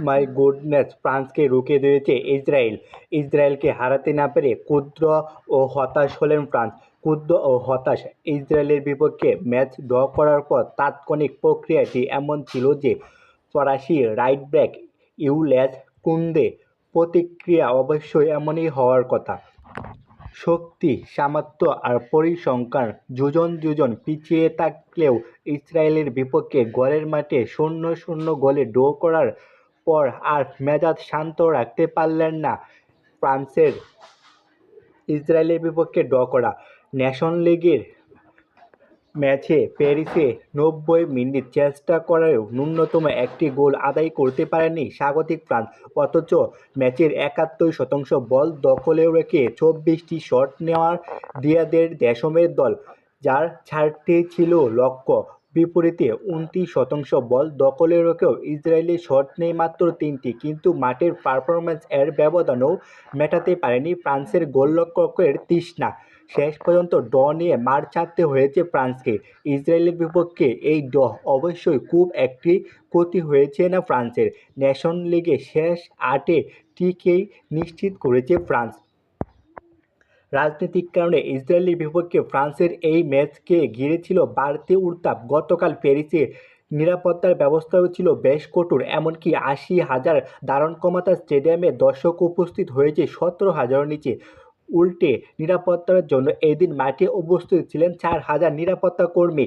My goodness ফ্রান্সকে রুখে দিয়েছে ইসরায়েল। ইসরায়েলকে হারাতে না পেরে ক্ষুদ্র ও হতাশ হলেন ফ্রান্স। ক্ষুদ্র ও হতাশ ইসরায়েলের বিপক্ষে ম্যাচ ড্র করার পর তাৎক্ষণিক প্রক্রিয়াটি এমন ছিল যে ফরাসি রাইট ব্যাক ইউলেস কুন্দে প্রতিক্রিয়া অবশ্যই এমনই হওয়ার কথা। শক্তি, সামর্থ্য আর পরিসংখ্যান যোজন যোজন পিছিয়ে থাকলেও ইসরায়েলের বিপক্ষে ঘরের মাঠে শূন্য শূন্য গোলে ড্র করার পর আর মেজাজ শান্ত রাখতে পারলেন না ফ্রান্সের ইসরায়েলের বিপক্ষে ড্র করা। ন্যাশন লিগের ম্যাচে প্যারিসে নব্বই মিনিট চেষ্টা করেও ন্যূনতম একটি গোল আদায় করতে পারেনি স্বাগতিক ফ্রান্স। অথচ ম্যাচের একাত্তর শতাংশ বল দখলে রেখে চব্বিশটি শট নেওয়ার দিয়াদের দেশমের দল, যার ছাড়তে ছিল লক্ষ্য। বিপরীতে উনত্রিশ শতাংশ বল দখলে রেখেও ইসরায়েলি শট নেই মাত্র তিনটি, কিন্তু মাঠের পারফরম্যান্স এর ব্যবধানও মেটাতে পারেনি ফ্রান্সের গোলরক্ষকের তৃষ্ণা। শেষ পর্যন্ত ড নিয়ে মার ছাড়তে হয়েছে ফ্রান্সকে। ইসরায়েলের বিপক্ষে এই ড অবশ্যই খুব একটি ক্ষতি হয়েছে না ফ্রান্সের। ন্যাশন লিগে শেষ আটে টিকেই নিশ্চিত করেছে ফ্রান্স। রাজনৈতিক কারণে ইসরায়েলের বিপক্ষে ফ্রান্সের এই ম্যাচকে ঘিরে ছিল বাড়তি উত্তাপ। গতকাল প্যারিসে নিরাপত্তার ব্যবস্থাও ছিল বেশ কঠোর, এমনকি আশি হাজার দারণ ক্ষমতা স্টেডিয়ামে দর্শক উপস্থিত হয়েছে সতেরো হাজারের নিচে। উল্টে নিরাপত্তার জন্য এদিন মাঠে উপস্থিত ছিলেন চার হাজার নিরাপত্তা কর্মী